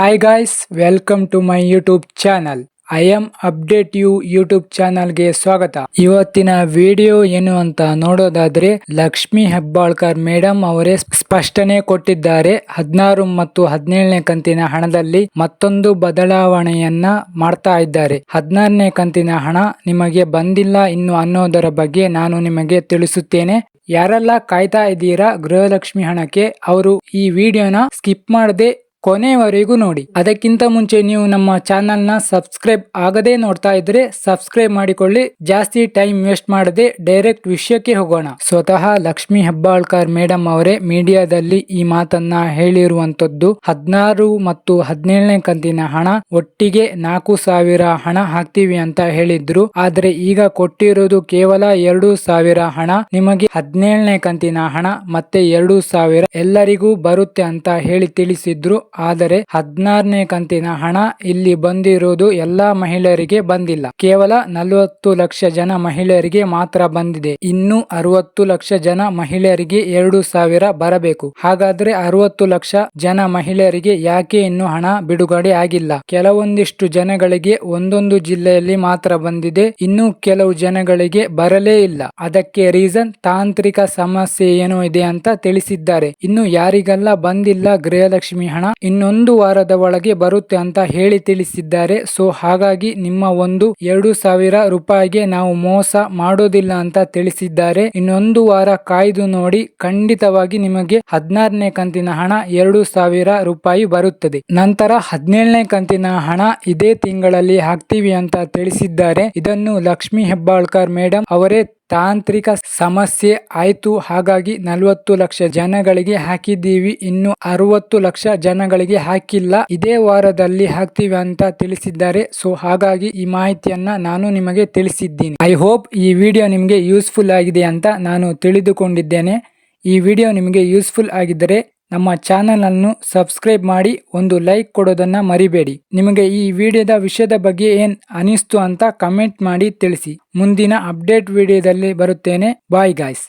Hi guys welcome to my YouTube channel I'm update you YouTube ಚಾನಲ್ಗೆ ಸ್ವಾಗತ. ಇವತ್ತಿನ video ಏನು ಅಂತ ನೋಡೋದಾದ್ರೆ ಲಕ್ಷ್ಮಿ ಹೆಬ್ಬಾಳ್ಕರ್ ಮೇಡಮ್ ಅವರೇ ಸ್ಪಷ್ಟನೆ ಕೊಟ್ಟಿದ್ದಾರೆ. ಹದಿನಾರು ಮತ್ತು ಹದಿನೇಳನೇ ಕಂತಿನ ಹಣದಲ್ಲಿ ಮತ್ತೊಂದು ಬದಲಾವಣೆಯನ್ನ ಮಾಡ್ತಾ ಇದ್ದಾರೆ. ಹದಿನಾರನೇ ಕಂತಿನ ಹಣ ನಿಮಗೆ ಬಂದಿಲ್ಲ ಇನ್ನು ಅನ್ನೋದರ ಬಗ್ಗೆ ನಾನು ನಿಮಗೆ ತಿಳಿಸುತ್ತೇನೆ. ಯಾರೆಲ್ಲ ಕಾಯ್ತಾ ಇದ್ದೀರಾ ಗೃಹಲಕ್ಷ್ಮಿ ಹಣಕ್ಕೆ, ಅವರು ಈ ವಿಡಿಯೋನ ಸ್ಕಿಪ್ ಮಾಡದೆ ಕೊನೆವರೆಗೂ ನೋಡಿ. ಅದಕ್ಕಿಂತ ಮುಂಚೆ ನೀವು ನಮ್ಮ ಚಾನೆಲ್ನ ಸಬ್ಸ್ಕ್ರೈಬ್ ಆಗದೆ ನೋಡ್ತಾ ಇದ್ರೆ ಸಬ್ಸ್ಕ್ರೈಬ್ ಮಾಡಿಕೊಳ್ಳಿ. ಜಾಸ್ತಿ ಟೈಮ್ ವೇಸ್ಟ್ ಮಾಡದೆ ಡೈರೆಕ್ಟ್ ವಿಷಯಕ್ಕೆ ಹೋಗೋಣ. ಸ್ವತಃ ಲಕ್ಷ್ಮಿ ಹೆಬ್ಬಾಳ್ಕರ್ ಮೇಡಮ್ ಅವರೇ ಮೀಡಿಯಾದಲ್ಲಿ ಈ ಮಾತನ್ನ ಹೇಳಿರುವಂತದ್ದು ಹದಿನಾರು ಮತ್ತು ಹದಿನೇಳನೇ ಕಂತಿನ ಹಣ, ಒಟ್ಟಿಗೆ ನಾಲ್ಕು ಸಾವಿರ ಹಣ ಹಾಕ್ತೀವಿ ಅಂತ ಹೇಳಿದ್ರು. ಆದ್ರೆ ಈಗ ಕೊಟ್ಟಿರೋದು ಕೇವಲ ಎರಡು ಸಾವಿರ ಹಣ. ನಿಮಗೆ ಹದಿನೇಳನೇ ಕಂತಿನ ಹಣ ಮತ್ತೆ ಎರಡು ಸಾವಿರ ಎಲ್ಲರಿಗೂ ಬರುತ್ತೆ ಅಂತ ಹೇಳಿ ತಿಳಿಸಿದ್ರು. ಆದರೆ ಹದಿನಾರನೇ ಕಂತಿನ ಹಣ ಇಲ್ಲಿ ಬಂದಿರುವುದು ಎಲ್ಲಾ ಮಹಿಳೆಯರಿಗೆ ಬಂದಿಲ್ಲ. ಕೇವಲ ನಲವತ್ತು ಲಕ್ಷ ಜನ ಮಹಿಳೆಯರಿಗೆ ಮಾತ್ರ ಬಂದಿದೆ. ಇನ್ನು ಅರವತ್ತು ಲಕ್ಷ ಜನ ಮಹಿಳೆಯರಿಗೆ ಎರಡು ಸಾವಿರ ಬರಬೇಕು. ಹಾಗಾದ್ರೆ ಅರವತ್ತು ಲಕ್ಷ ಜನ ಮಹಿಳೆಯರಿಗೆ ಯಾಕೆ ಇನ್ನು ಹಣ ಬಿಡುಗಡೆ ಆಗಿಲ್ಲ? ಕೆಲವೊಂದಿಷ್ಟು ಜನಗಳಿಗೆ ಒಂದೊಂದು ಜಿಲ್ಲೆಯಲ್ಲಿ ಮಾತ್ರ ಬಂದಿದೆ. ಇನ್ನು ಕೆಲವು ಜನಗಳಿಗೆ ಬರಲೇ ಇಲ್ಲ. ಅದಕ್ಕೆ ರೀಸನ್ ತಾಂತ್ರಿಕ ಸಮಸ್ಯೆ ಏನೋ ಇದೆ ಅಂತ ತಿಳಿಸಿದ್ದಾರೆ. ಇನ್ನು ಯಾರಿಗೆಲ್ಲ ಬಂದಿಲ್ಲ ಗೃಹಲಕ್ಷ್ಮಿ ಹಣ? ಇನ್ನೊಂದು ವಾರದ ಒಳಗೆ ಬರುತ್ತೆ ಅಂತ ಹೇಳಿ ತಿಳಿಸಿದ್ದಾರೆ. ಸೊ, ಹಾಗಾಗಿ ನಿಮ್ಮ ಒಂದು ಎರಡು ಸಾವಿರ ರೂಪಾಯಿಗೆ ನಾವು ಮೋಸ ಮಾಡೋದಿಲ್ಲ ಅಂತ ತಿಳಿಸಿದ್ದಾರೆ. ಇನ್ನೊಂದು ವಾರ ಕಾಯ್ದು ನೋಡಿ, ಖಂಡಿತವಾಗಿ ನಿಮಗೆ ಹದಿನಾರನೇ ಕಂತಿನ ಹಣ ಎರಡು ಸಾವಿರ ರೂಪಾಯಿ ಬರುತ್ತದೆ. ನಂತರ ಹದಿನೇಳನೇ ಕಂತಿನ ಹಣ ಇದೇ ತಿಂಗಳಲ್ಲಿ ಹಾಕ್ತೀವಿ ಅಂತ ತಿಳಿಸಿದ್ದಾರೆ. ಇದನ್ನು ಲಕ್ಷ್ಮಿ ಹೆಬ್ಬಾಳ್ಕರ್ ಮೇಡಮ್ ಅವರೇ ತಾಂತ್ರಿಕ ಸಮಸ್ಯೆ ಆಯಿತು. ಹಾಗಾಗಿ ನಲವತ್ತು ಲಕ್ಷ ಜನಗಳಿಗೆ ಹಾಕಿದ್ದೀವಿ. ಇನ್ನು ಅರವತ್ತು ಲಕ್ಷ ಜನಗಳಿಗೆ ಹಾಕಿಲ್ಲ. ಇದೇ ವಾರದಲ್ಲಿ ಹಾಕ್ತೀವಿ ಅಂತ ತಿಳಿಸಿದ್ದಾರೆ. ಸೊ, ಹಾಗಾಗಿ ಈ ಮಾಹಿತಿಯನ್ನ ನಾನು ನಿಮಗೆ ತಿಳಿಸಿದ್ದೀನಿ. ಐ ಹೋಪ್ ಈ ವಿಡಿಯೋ ನಿಮಗೆ ಯೂಸ್ಫುಲ್ ಆಗಿದೆ ಅಂತ ನಾನು ತಿಳಿದುಕೊಂಡಿದ್ದೇನೆ. ಈ ವಿಡಿಯೋ ನಿಮಗೆ ಯೂಸ್ಫುಲ್ ಆಗಿದ್ದರೆ ನಮ್ಮ ಚಾನೆಲ್ ಅನ್ನು ಸಬ್ಸ್ಕ್ರೈಬ್ ಮಾಡಿ ಒಂದು ಲೈಕ್ ಕೊಡೋದನ್ನ ಮರಿಬೇಡಿ. ನಿಮಗೆ ಈ ವಿಡಿಯೋದ ವಿಷಯದ ಬಗ್ಗೆ ಏನು ಅನಿಸ್ತು ಅಂತ ಕಮೆಂಟ್ ಮಾಡಿ ತಿಳಿಸಿ. ಮುಂದಿನ ಅಪ್ಡೇಟ್ ವಿಡಿಯೋದಲ್ಲಿ ಬರುತ್ತೇನೆ. Bye guys.